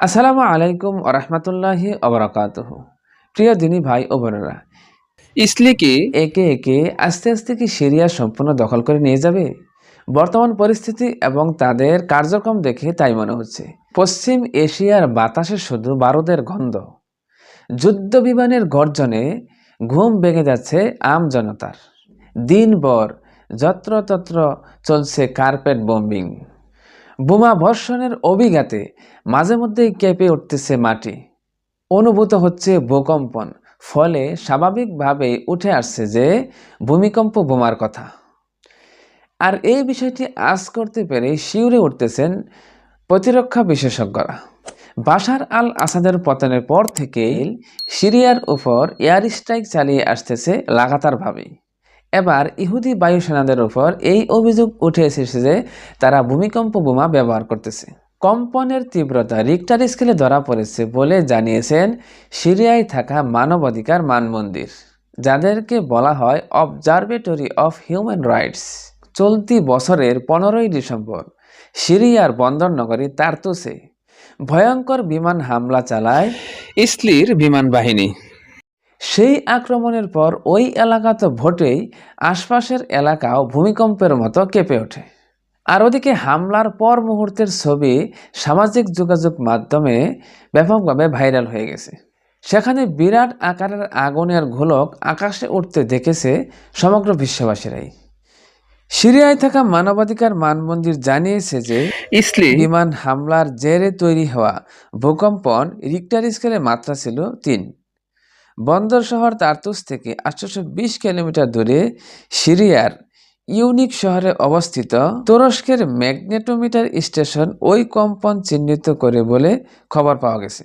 আসসালামু আলাইকুম ওরহমতুল্লাহি অবরাকাত প্রিয় দিনী ভাই ও বোনেরা ইসলি কি? একে একে আস্তে আস্তে কি সিরিয়া সম্পূর্ণ দখল করে নিয়ে যাবে? বর্তমান পরিস্থিতি এবং তাদের কার্যক্রম দেখে তাই মনে হচ্ছে। পশ্চিম এশিয়ার বাতাসে শুধু বারুদের গন্ধ। যুদ্ধ বিমানের গর্জনে ঘুম ভেঙে যাচ্ছে আম জনতার। দিনভর যত্রতত্র চলছে কার্পেট বোম্বিং। বোমা বর্ষণের অভিঘাতে মাঝে মধ্যেই কেঁপে উঠতেছে মাটি। অনুভূত হচ্ছে ভূকম্পন, ফলে স্বাভাবিকভাবেই উঠে আসছে যে ভূমিকম্প বোমার কথা। আর এই বিষয়টি আজ করতে পেরে শিউরে উঠতেছেন প্রতিরক্ষা বিশেষজ্ঞরা। বাশার আল আসাদের পতনের পর থেকেই সিরিয়ার উপর এয়ার স্ট্রাইক চালিয়ে আসতেছে লাগাতারভাবেই। এবার ইহুদি বায়ুসেনাদের উপর এই অভিযোগ উঠে এসেছে যে তারা ভূমিকম্প বোমা ব্যবহার করতেছে। কম্পনের তীব্রতা রিক্টার স্কেলে ধরা পড়েছে বলে জানিয়েছেন সিরিয়ায় থাকা মানবাধিকার মানমন্দির, যাদেরকে বলা হয় অবজারভেটরি অফ হিউম্যান রাইটস চলতি বছরের পনেরোই ডিসেম্বর সিরিয়ার বন্দর নগরী তার্তুসে ভয়ঙ্কর বিমান হামলা চালায় ইসলির বিমান বাহিনী। সেই আক্রমণের পর ওই এলাকা তো ভোটেই আশপাশের এলাকাও ভূমিকম্পের মতো কেঁপে ওঠে। আর ওদিকে হামলার পর মুহূর্তের ছবি সামাজিক যোগাযোগ মাধ্যমে ব্যাপকভাবে ভাইরাল হয়ে গেছে। সেখানে বিরাট আকারের আগুনের ঘোলক আকাশে উঠতে দেখেছে সমগ্র বিশ্ববাসীরাই। সিরিয়ায় থাকা মানবাধিকার মানমন্দির জানিয়েছে যে ইসলি বিমান হামলার জেরে তৈরি হওয়া ভূকম্পন রিক্টার স্কেলে মাত্রা ছিল তিন। বন্দর শহর তার্তুস থেকে আটশোশো বিশ কিলোমিটার দূরে সিরিয়ার ইউনিক শহরে অবস্থিত। তুরস্কের ম্যাগনেটোমিটার স্টেশন ওই কম্পন চিহ্নিত করে বলে খবর পাওয়া গেছে।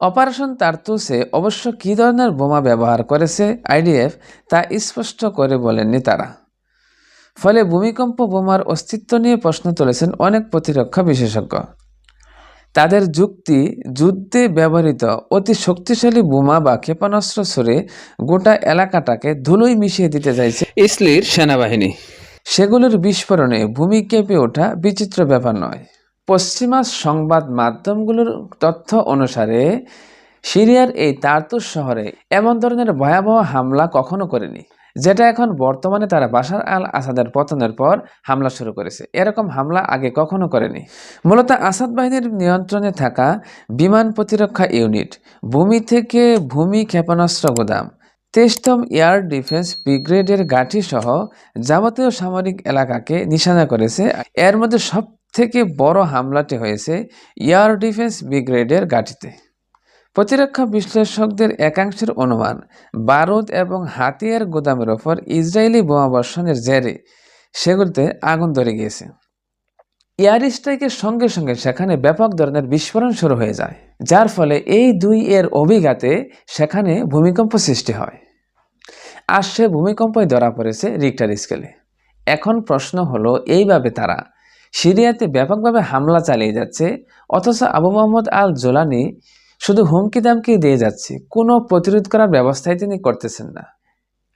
অপারেশন তার্তুসে অবশ্য কী ধরনের বোমা ব্যবহার করেছে আইডিএফ তা স্পষ্ট করে বলেননি তারা। ফলে ভূমিকম্প বোমার অস্তিত্ব নিয়ে প্রশ্ন তুলেছেন অনেক প্রতিরক্ষা বিশেষজ্ঞ। তাদের যুক্তি যুদ্ধে ব্যবহৃত অতি শক্তিশালী বোমা বা ক্ষেপণাস্ত্র ছড়ে গোটা এলাকাটাকে ধুলোই মিশিয়ে দিতে চাইছে। ইসলির সেনাবাহিনী। সেগুলোর বিস্ফোরণে ভূমি কেঁপে ওঠা বিচিত্র ব্যাপার নয়। পশ্চিমা সংবাদ মাধ্যমগুলোর তথ্য অনুসারে সিরিয়ার এই তার্তুস শহরে এমন ধরনের ভয়াবহ হামলা কখনো করেনি। যেটা এখন বর্তমানে তারা বাশার আল আসাদের পতনের পর হামলা শুরু করেছে। এরকম হামলা আগে কখনো করেনি। মূলত আসাদ বাহিনীর নিয়ন্ত্রণে থাকা বিমান প্রতিরক্ষা ইউনিট, ভূমি থেকে ভূমি ক্ষেপণাস্ত্র গোদাম তেইশতম এয়ার ডিফেন্স ব্রিগেডের সহ যাবতীয় সামরিক এলাকাকে নিশানা করেছে। এর মধ্যে সব থেকে বড় হামলাটি হয়েছে এয়ার ডিফেন্স ব্রিগেডের গাঠিতে প্রতিরক্ষা বিশ্লেষকদের একাংশের অনুমান, বারুদ এবং হাতিয়ার গোদামের ওপর ইসরায়েলি বোমাবর্ষণের জেরে সেগুলিতে আগুন ধরে গিয়েছে। এয়ার স্ট্রাইকের সঙ্গে সঙ্গে সেখানে ব্যাপক ধরনের বিস্ফোরণ শুরু হয়ে যায়, যার ফলে এই দুই এর অভিঘাতে সেখানে ভূমিকম্প সৃষ্টি হয়। আর সে ভূমিকম্পই ধরা পড়েছে রিক্টার স্কেলে। এখন প্রশ্ন হলো, এইভাবে তারা সিরিয়াতে ব্যাপকভাবে হামলা চালিয়ে যাচ্ছে, অথচ আবু মোহাম্মদ আল জোলানি শুধু হুমকি দামকি দিয়ে যাচ্ছে, কোনো প্রতিরোধ করার ব্যবস্থাই তিনি করতেছেন না।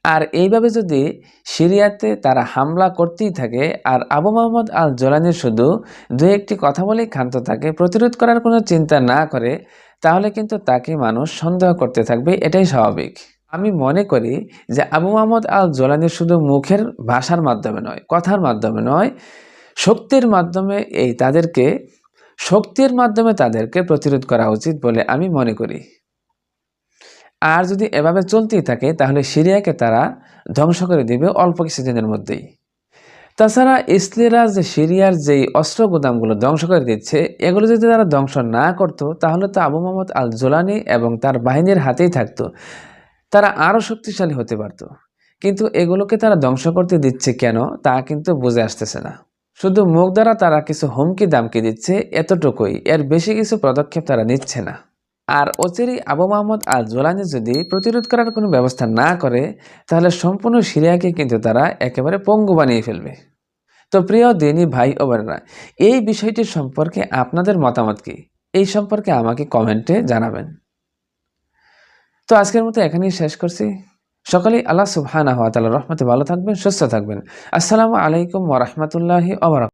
আর এইভাবে যদি সিরিয়াতে তারা হামলা করতেই থাকে, আর আবু মোহাম্মদ আল জোলানি শুধু দু একটি কথা বলেই ক্ষান্ত থাকে, প্রতিরোধ করার কোনো চিন্তা না করে, তাহলে কিন্তু তাকে মানুষ সন্দেহ করতে থাকবে, এটাই স্বাভাবিক। আমি মনে করি যে আবু মোহাম্মদ আল জোলানির শুধু মুখের ভাষার মাধ্যমে নয়, কথার মাধ্যমে নয়, শক্তির মাধ্যমে এই তাদেরকে শক্তির মাধ্যমে তাদেরকে প্রতিরোধ করা উচিত বলে আমি মনে করি। আর যদি এভাবে চলতেই থাকে, তাহলে সিরিয়াকে তারা ধ্বংস করে দিবে অল্প কিছুদিনের মধ্যেই। তাছাড়া ইসলিরা যে সিরিয়ার যেই অস্ত্র গুদামগুলো ধ্বংস করে দিচ্ছে, এগুলো যদি তারা ধ্বংস না করতো, তাহলে তো আবু মোহাম্মদ আল জোলানি এবং তার বাহিনীর হাতেই থাকতো। তারা আরও শক্তিশালী হতে পারত। কিন্তু এগুলোকে তারা ধ্বংস করতে দিচ্ছে কেন, তা কিন্তু বুঝে আসতেছে না। শুধু মুখ দ্বারা তারা কিছু হুমকি দামকি দিচ্ছে এতটুকুই, এর বেশি কিছু পদক্ষেপ তারা নিচ্ছে না। আর অচেরি আবু মোহাম্মদ আল জোলানি যদি প্রতিরোধ করার কোনো ব্যবস্থা না করে, তাহলে সম্পূর্ণ সিরিয়াকে কিন্তু তারা একেবারে পঙ্গু বানিয়ে ফেলবে। তো প্রিয় দিনী ভাই ও বোনেরা, এই বিষয়টি সম্পর্কে আপনাদের মতামত কি? এই সম্পর্কে আমাকে কমেন্টে জানাবেন। তো আজকের মতো এখানেই শেষ করছি। সকলেই আল্লাহ সুবহানাহু ওয়া তাআলার রহমতে ভালো থাকবেন, সুস্থ থাকবেন। আসসালামু আলাইকুম ওয়া রাহমাতুল্লাহি ওয়া